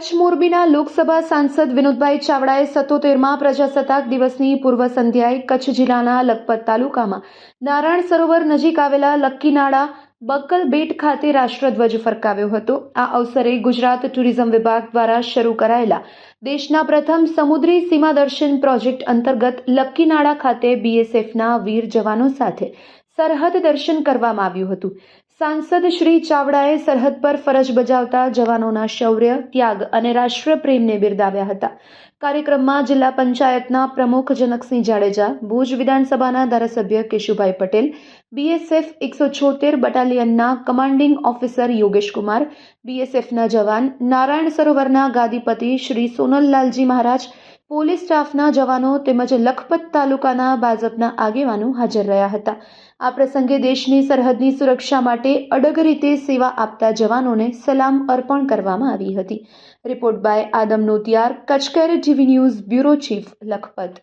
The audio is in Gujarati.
કચ્છ મોરબીના લોકસભા સાંસદ વિનોદભાઈ ચાવડાએ સત્તોતેરમાં પ્રજાસત્તાક દિવસની પૂર્વ સંધ્યાએ કચ્છ જિલ્લાના લખપત તાલુકામાં નારાયણ સરોવર નજીક આવેલા લક્કીનાળા બક્કલ બેટ ખાતે રાષ્ટ્રધ્વજ ફરકાવ્યો હતો. આ અવસરે ગુજરાત ટુરિઝમ વિભાગ દ્વારા શરૂ કરાયેલા દેશના પ્રથમ સમુદ્રી સીમા દર્શન પ્રોજેક્ટ અંતર્ગત લક્કીનાળા ખાતે બીએસએફના વીર જવાનો સાથે સરહદ દર્શન કરવામાં આવ્યું હતું. સાંસદ શ્રી ચાવડાએ સરહદ પર ફરજ બજાવતા જવાનોના શૌર્ય, ત્યાગ અને રાષ્ટ્રપ્રેમને બિરદાવ્યા હતા. કાર્યક્રમમાં જિલ્લા પંચાયતના પ્રમુખ જનકસિંહ જાડેજા, ભુજ વિધાનસભાના ધારાસભ્ય કેશુભાઈ પટેલ, બીએસએફ એકસો છોતેર બટાલિયનના કમાન્ડિંગ ઓફિસર યોગેશ કુમાર, બીએસએફના જવાન નારાયણ સરોવરના ગાદીપતિ શ્રી સોનલલાલજી મહારાજ પોલીસ સ્ટાફના જવાનો તેમજ લખપત તાલુકાના ભાજપના આગેવાનો હાજર રહ્યા હતા. આ પ્રસંગે દેશની સરહદની સુરક્ષા માટે અડગ રીતે સેવા આપતા જવાનોને સલામ અર્પણ કરવામાં આવી હતી. Report by Adam Notiyar કચકેર TV news bureau chief, Lakhpat.